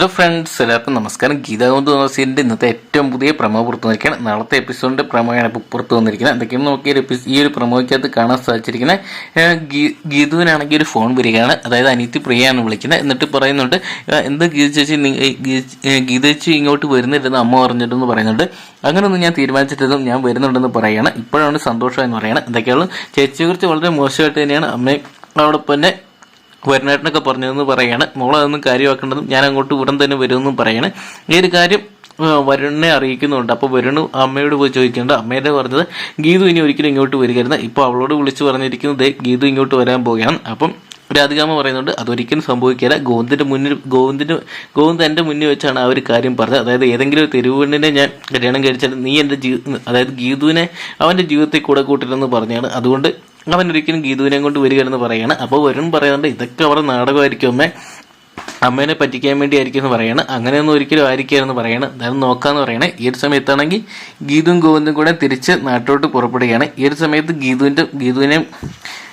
Hello friends എല്ലാവർക്കും നമസ്കാരം. ഗീതാഗോന്ത് തോമസിന്റെ ഇന്നത്തെ ഏറ്റവും പുതിയ പ്രമോ പുറത്തു വന്നിരിക്കുകയാണ്. നാളത്തെ എപ്പിസോഡിന്റെ പ്രമോയാണ് ഇപ്പോൾ പുറത്തു വന്നിരിക്കുന്നത്. എന്തൊക്കെയാണ് നോക്കിയ ഈ ഒരു പ്രമോയ്ക്കകത്ത് കാണാൻ സാധിച്ചിരിക്കുന്നത്? ഗീതുവിനാണെങ്കിൽ ഒരു ഫോൺ വരികയാണ്. അതായത് അനിയത്തി പ്രിയയാണ് വിളിക്കുന്നത്. എന്നിട്ട് പറയുന്നുണ്ട് എന്ത് ഗീത ചേച്ചി ഗീത ചേച്ചി ഇങ്ങോട്ട് വരുന്നില്ലെന്ന് അമ്മ പറഞ്ഞിട്ടെന്ന് പറയുന്നുണ്ട്. അങ്ങനെയൊന്നും ഞാൻ തീരുമാനിച്ചിട്ടില്ലെന്നും ഞാൻ വരുന്നുണ്ടെന്ന് പറയുകയാണ് ഇപ്പോഴാണ് സന്തോഷം എന്ന് പറയുന്നത് എന്തൊക്കെയാണ് ചേച്ചിയെക്കുറിച്ച് വളരെ മോശമായിട്ട് തന്നെയാണ്. അമ്മയും അവിടെ തന്നെ വരണേട്ടനൊക്കെ പറഞ്ഞതെന്ന് പറയാണ്. മോളതൊന്നും കാര്യമാക്കേണ്ടതും ഞാൻ അങ്ങോട്ട് ഉടൻ തന്നെ വരുമെന്നും പറയാണ്. ഈ ഒരു കാര്യം വരുണിനെ അറിയിക്കുന്നുണ്ട്. അപ്പോൾ വരുണ് അമ്മയോട് പോയി ചോദിക്കുന്നുണ്ട് അമ്മയുടെ പറഞ്ഞത് ഗീതു ഇനി ഒരിക്കലും ഇങ്ങോട്ട് വരികരുത് ഇപ്പോൾ അവളോട് വിളിച്ചു പറഞ്ഞിരിക്കുന്നത് ഗീതു ഇങ്ങോട്ട് വരാൻ പോവുകയാണ്. അപ്പം രാധികാമ്മ പറയുന്നുണ്ട് അതൊരിക്കലും സംഭവിക്കില്ല. ഗോവിന്ദിന്റെ മുന്നിൽ ഗോവിന്ദിന് ഗോവിന്ദ് എന്റെ മുന്നിൽ വെച്ചാണ് ആ ഒരു കാര്യം പറഞ്ഞത്. അതായത് ഏതെങ്കിലും ഒരു തെരുവുണ്ണിനെ ഞാൻ കല്യാണം കഴിച്ചാൽ നീ എന്റെ ജീ അതായത് ഗീതുവിനെ അവന്റെ ജീവിതത്തിൽ കൂടെ കൂട്ടില്ലെന്ന് പറഞ്ഞാണ്. അതുകൊണ്ട് അവൻ ഒരിക്കലും ഗീതുവിനെ കൊണ്ട് വരികയെന്ന് പറയാണ്. അപ്പോൾ വരുൺ പറയുന്നുണ്ട് ഇതൊക്കെ അവരുടെ നാടകമായിരിക്കും അമ്മേ. അമ്മേനെ പറ്റിക്കാൻ വേണ്ടി ആയിരിക്കും എന്ന് പറയാണ്. അങ്ങനെയൊന്നും ഒരിക്കലും ആയിരിക്കുമെന്ന് പറയാണ്. അതായത് നോക്കാന്ന് പറയണേ. ഈ ഒരു സമയത്താണെങ്കിൽ ഗീതുവും ഗോവിന്ദും കൂടെ തിരിച്ച് നാട്ടിലോട്ട് പുറപ്പെടുകയാണ്. ഈ ഒരു സമയത്ത് ഗീതുവിന്റെ ഗീതുവിനെയും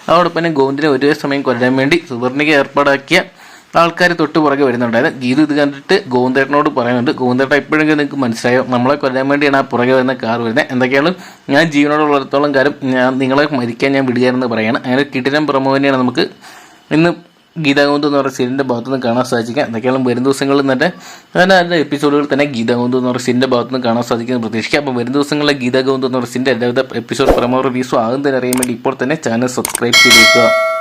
അതോടൊപ്പം തന്നെ ഗോവിന്ദിനെ ഒരേ സമയം കൊല്ലാൻ വേണ്ടി സുവർണിക ഏർപ്പാടാക്കിയ ആൾക്കാർ തൊട്ട് പുറകെ വരുന്നുണ്ടായിരുന്നു. ഗീതു ഇത് കണ്ടിട്ട് ഗോവിന്ദേട്ടനോട് പറയുന്നുണ്ട് ഗോവിന്ദേട്ട എപ്പോഴെങ്കിലും നിങ്ങൾക്ക് മനസ്സിലായോ? നമ്മളെ കൊല്ലാൻ വേണ്ടിയാണ് ആ പുറകെ വരുന്ന കാർ വരുന്നത് എന്തൊക്കെയാണ്? ഞാൻ ജീവനോട് ജീവനോടുള്ളിടത്തോളം കാലം ഞാൻ നിങ്ങളെ മരിക്കാൻ ഞാൻ വിടുകയാണെന്ന് പറയുകയാണ് അങ്ങനെ കിടിലം പ്രമോഹനെയാണ് നമുക്ക് ഇന്ന് ഗീതാഗോന്ത് എന്ന് പറയുന്ന സീരിയലിന്റെ ഭാഗത്ത് നിന്ന് കാണാൻ സാധിക്കുക. എന്തൊക്കെയാണ് വരും ദിവസങ്ങളിൽ തന്നെ അതിന്റെ എപ്പിസോഡുകൾ തന്നെ ഗീതാഗോന്ത് എന്ന് പറയുന്ന സീരിയലിന്റെ ഭാഗത്ത് നിന്ന് കാണാൻ സാധിക്കുന്നത് പ്രതീക്ഷിക്കാം. അപ്പോൾ വരും ദിവസങ്ങളിലെ ഗീതാഗോന്ത് എന്ന് പറയുന്ന സീരിയലിന്റെ എല്ലാവിധ എപ്പിസോഡ് പ്രമോ റിലീസും ആകും തന്നെ അറിയാൻ വേണ്ടി ഇപ്പോൾ തന്നെ ചാനൽ സബ്സ്ക്രൈബ് ചെയ്തേക്കുക.